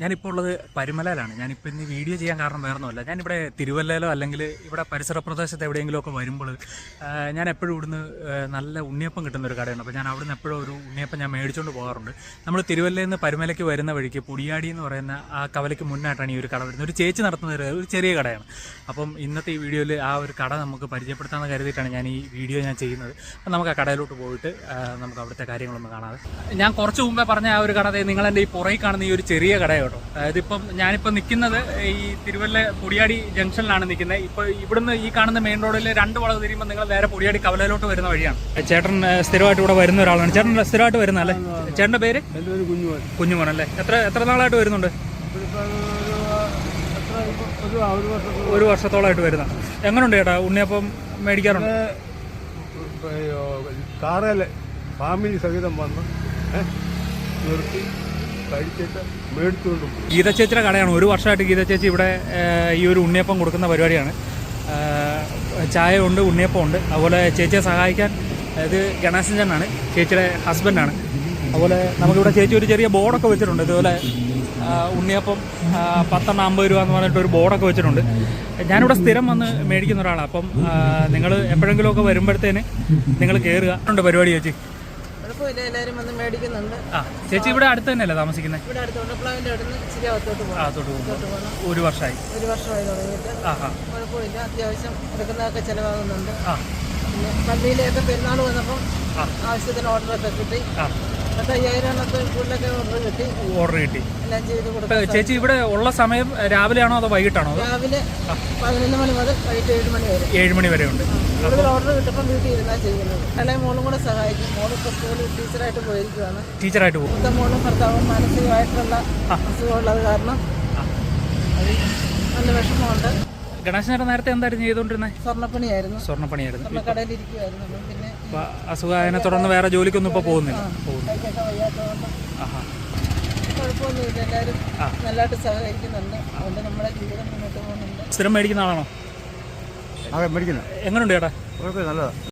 ഞാനിപ്പോൾ ഉള്ളത് പരുമലയിലാണ്. ഞാനിപ്പോൾ ഇന്ന് വീഡിയോ ചെയ്യാൻ കാരണം വേറൊന്നുമല്ല. ഞാനിവിടെ തിരുവല്ലയിലോ അല്ലെങ്കിൽ ഇവിടെ പരിസര പ്രദേശത്ത് എവിടെയെങ്കിലുമൊക്കെ വരുമ്പോൾ ഞാൻ എപ്പോഴും ഇവിടുന്ന് നല്ല ഉണ്ണിയപ്പം കിട്ടുന്ന ഒരു കടയാണ് അപ്പോൾ ഞാൻ അവിടുന്ന് എപ്പോഴും ഒരു ഉണ്ണിയപ്പം ഞാൻ മേടിച്ചുകൊണ്ട് പോകാറുണ്ട്. നമ്മൾ തിരുവല്ലയിൽ നിന്ന് പരുമലയ്ക്ക് വരുന്ന വഴിക്ക് പുടിയാടി എന്ന് പറയുന്ന ആ കവലയ്ക്ക് മുന്നായിട്ടാണ് ഈ ഒരു കട വരുന്നത്. ഒരു ചേച്ചി നടത്തുന്ന ഒരു ചെറിയ കടയാണ്. അപ്പം ഇന്നത്തെ ഈ വീഡിയോയിൽ ആ ഒരു കട നമുക്ക് പരിചയപ്പെടുത്താമെന്ന് കരുതിയിട്ടാണ് ഞാൻ ഈ വീഡിയോ ഞാൻ ചെയ്യുന്നത്. അപ്പം നമുക്ക് ആ കടയിലോട്ട് പോയിട്ട് നമുക്ക് അവിടുത്തെ കാര്യങ്ങളൊന്നും കാണാതെ ഞാൻ കുറച്ച് മുമ്പേ പറഞ്ഞ ആ ഒരു കട നിങ്ങളെന്റെ ഈ പുറകിൽ കാണുന്ന ഈ ഒരു ചെറിയ കട കേട്ടോ. അതായത് ഇപ്പം ഞാനിപ്പോൾ നിൽക്കുന്നത് ഈ തിരുവല്ല പൊടിയാടി ജംഗ്ഷനിലാണ് നിൽക്കുന്നത് ഇപ്പോൾ ഇവിടുന്ന് ഈ കാണുന്ന മെയിൻ റോഡിൽ രണ്ട് വളവ് തിരിയുമ്പോൾ നിങ്ങൾ നേരെ പൊടിയാടി കവലയിലോട്ട് വരുന്ന വഴിയാണ്. ചേട്ടൻ സ്ഥിരമായിട്ട് ഇവിടെ വരുന്ന ഒരാളാണ്. ചേട്ടൻ സ്ഥിരമായിട്ട് വരുന്ന അല്ലേ ചേട്ടന്റെ പേര്? കുഞ്ഞുമോൻ കുഞ്ഞുമോൻ. അല്ലേ എത്ര എത്ര നാളായിട്ട് വരുന്നുണ്ട്? ഒരു വർഷത്തോളമായിട്ട് വരുന്ന. എങ്ങനെയുണ്ട് ചേട്ടാ? ഉണ്ണിയപ്പം മേടിക്കാറുണ്ട്? ഫാമിലി സഹിതം വന്ന് നിർത്തി. കഴിച്ചിട്ട് ഗീത കടയാണ്. ഒരു വർഷമായിട്ട് ഗീത ചേച്ചി ഇവിടെ ഈ ഒരു ഉണ്ണിയപ്പം കൊടുക്കുന്ന പരിപാടിയാണ്. ചായ ഉണ്ട് ഉണ്ണിയപ്പം ഉണ്ട് അതുപോലെ ചേച്ചിയെ സഹായിക്കാൻ ഇത് ഗണേശൻ ചേട്ടനാണ്. ചേച്ചിയുടെ ഹസ്ബൻഡാണ്. അതുപോലെ നമുക്കിവിടെ ചേച്ചി ഒരു ചെറിയ ബോർഡൊക്കെ വെച്ചിട്ടുണ്ട്. ഇതുപോലെ ഉണ്ണിയപ്പം പത്തെണ്ണം അമ്പത് രൂപ എന്ന് പറഞ്ഞിട്ട് ഒരു ബോർഡൊക്കെ വെച്ചിട്ടുണ്ട്. ഞാനിവിടെ സ്ഥിരം വന്ന് മേടിക്കുന്ന ഒരാളാണ് അപ്പം നിങ്ങൾ എപ്പോഴെങ്കിലുമൊക്കെ വരുമ്പോഴത്തേന് നിങ്ങൾ കയറുക ഉണ്ട് പരിപാടി ചേച്ചി. കുഴപ്പമില്ല എല്ലാവരും വന്ന് മേടിക്കുന്നുണ്ട്. ആ ചേച്ചി ഇവിടെ അടുത്ത് തന്നെയല്ലേ താമസിക്കുന്നത്? ഇവിടെ അടുത്ത് ഉണ്ടപ്ലാവിന്റെ അടുത്ത് ഇച്ചിരി അകത്തോട്ട് പോകണം. അകത്തോട്ട് പോകുമ്പോൾ അകത്തോട്ട് പോകണം. ഒരു വർഷമായി. ഒരു വർഷമായി തുടങ്ങിയിട്ട്. കുഴപ്പമില്ല. അത്യാവശ്യം എടുക്കുന്നതൊക്കെ ചിലവാകുന്നുണ്ട്. ആ. പിന്നെ പള്ളിയിലൊക്കെ പെരുന്നാൾ വന്നപ്പം ആ. ആവശ്യത്തിന് ഓർഡറൊക്കെ കിട്ടി. ആ. എണ്ണത്തെ കൂടുതലൊക്കെ ഓർഡർ കിട്ടി. ഓർഡർ കിട്ടി. എല്ലാം ചെയ്ത് ഇപ്പൊ ചേച്ചി ഇവിടെ ഉള്ള സമയം രാവിലെയാണോ അതോ വൈകിട്ടാണോ അതോ? രാവിലെ പതിനൊന്ന് മണി മുതൽ വൈകിട്ട് ഏഴ് മണി വരെ. ഏഴ് മണി വരെ ഉണ്ട്. കൂടുതൽ ഓർഡർ കിട്ടുമ്പോൾ വീട്ടിൽ ഇരുന്നാൽ ചെയ്യുന്നത്. അല്ലെങ്കിൽ മോളും കൂടെ സഹായിക്കും. മോൾ ഇപ്പോൾ സ്കൂളിൽ ടീച്ചറായിട്ട് പോയിരിക്കുകയാണ് ടീച്ചറായിട്ട് പോകും. മൂത്ത മോളും ഭർത്താവും മാനസികമായിട്ടുള്ള അസുഖമുള്ളത് കാരണം നല്ല വിഷമമുണ്ട്. ചേട്ടൻ നേരത്തെ എന്തായിരുന്നു ചെയ്തുകൊണ്ടിരുന്നത് സ്വർണപ്പണിയായിരുന്നു. സ്വർണപ്പണിയായിരുന്നു. അപ്പം പിന്നെ തുടർന്ന് വേറെ ജോലിക്കൊന്നും ഇപ്പൊ പോകുന്നില്ല. പോകുന്നു കൈക്കൊക്കെ വയ്യാത്തതുകൊണ്ട് ആഹാ. കുഴപ്പമൊന്നുമില്ല. എല്ലാവരും ആ. നല്ലതായിട്ട് സഹകരിക്കുന്നുണ്ട്. അതുകൊണ്ട് നമ്മുടെ ജീവിതം മുന്നോട്ട് പോകുന്നുണ്ട്. സ്ഥിരം മേടിക്കുന്ന ആളാണോ? അതെ മേടിക്കുന്നത് എങ്ങനെയുണ്ട് ചേട്ടാ? കുഴപ്പമില്ല നല്ലതാണ്